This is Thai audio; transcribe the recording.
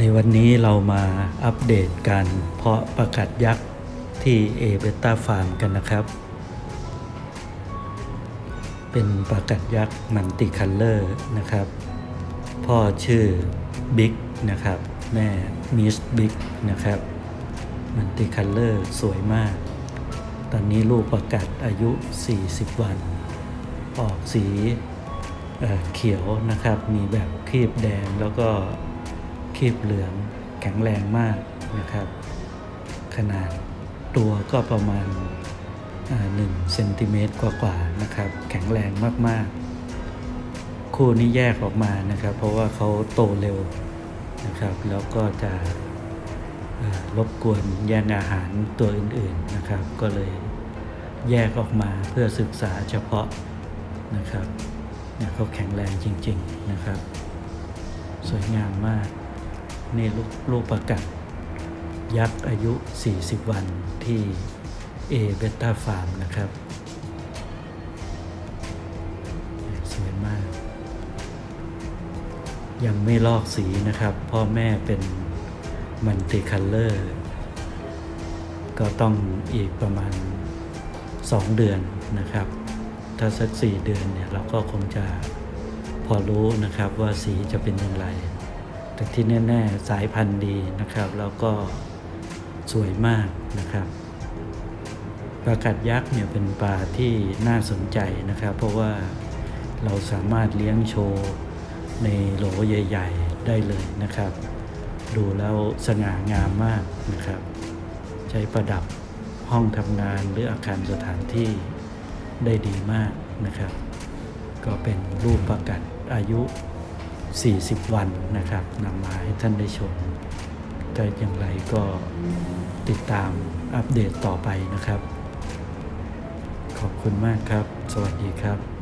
ในวันนี้เรามาอัปเดตการเพาะประกัดยักษ์ที่เอเบต้าฟาร์มกันนะครับ เป็นประกัดยักษ์มันติคัลเลอร์นะครับ พ่อชื่อบิ๊กนะครับ แม่มิสบิ๊กนะครับมันติคัลเลอร์สวยมาก ตอนนี้ลูกประกัดอายุ 40 วัน ออกสีเขียวนะครับ มีแบบครีบแดงแล้วก็ ครีบเหลืองแข็งแรงมากนะครับ ขนาดตัวก็ประมาณหนึ่งเซนติเมตรกว่าๆนะครับ แข็งแรงมากๆ คู่นี้แยกออกมานะครับ เพราะว่าเขาโตเร็วนะครับ แล้วก็จะรบกวนแย่งอาหารตัวอื่นๆนะครับ ก็เลยแยกออกมาเพื่อศึกษาเฉพาะนะครับเนี่ยเขาแข็งแรงจริง ๆนะครับ สวยงามมาก นี่ลูกลูกประกัดยักษ์อายุ 40 วันที่เอเบต้าฟาร์มนะครับ สวยมาก ยังไม่ลอกสีนะครับ พ่อแม่เป็นมันติคัลเลอร์ ก็ต้องอีกประมาณ 2 เดือนนะครับ ถ้าสัก 4 เดือนเนี่ยเราก็คงจะพอรู้นะครับว่าสีจะเป็นอย่างไร แต่ที่แน่ๆสายพันธุ์ดีนะครับ แล้วก็สวยมากนะครับปลากัดยักษ์เนี่ยเป็นปลาที่น่าสนใจนะครับ เพราะว่าเราสามารถเลี้ยงโชว์ในโหลใหญ่ ๆ ได้เลยนะครับ ดูแล้วสง่างามมากนะครับ ใช้ประดับห้องทำงานหรืออาคารสถานที่ได้ดีมากนะครับ ก็เป็นรูปประกัดอายุ 40 วันนะครับนำมาให้ท่านได้ชมก็อย่างไรก็ติดตามอัปเดตต่อไปนะครับ ขอบคุณมากครับ สวัสดีครับ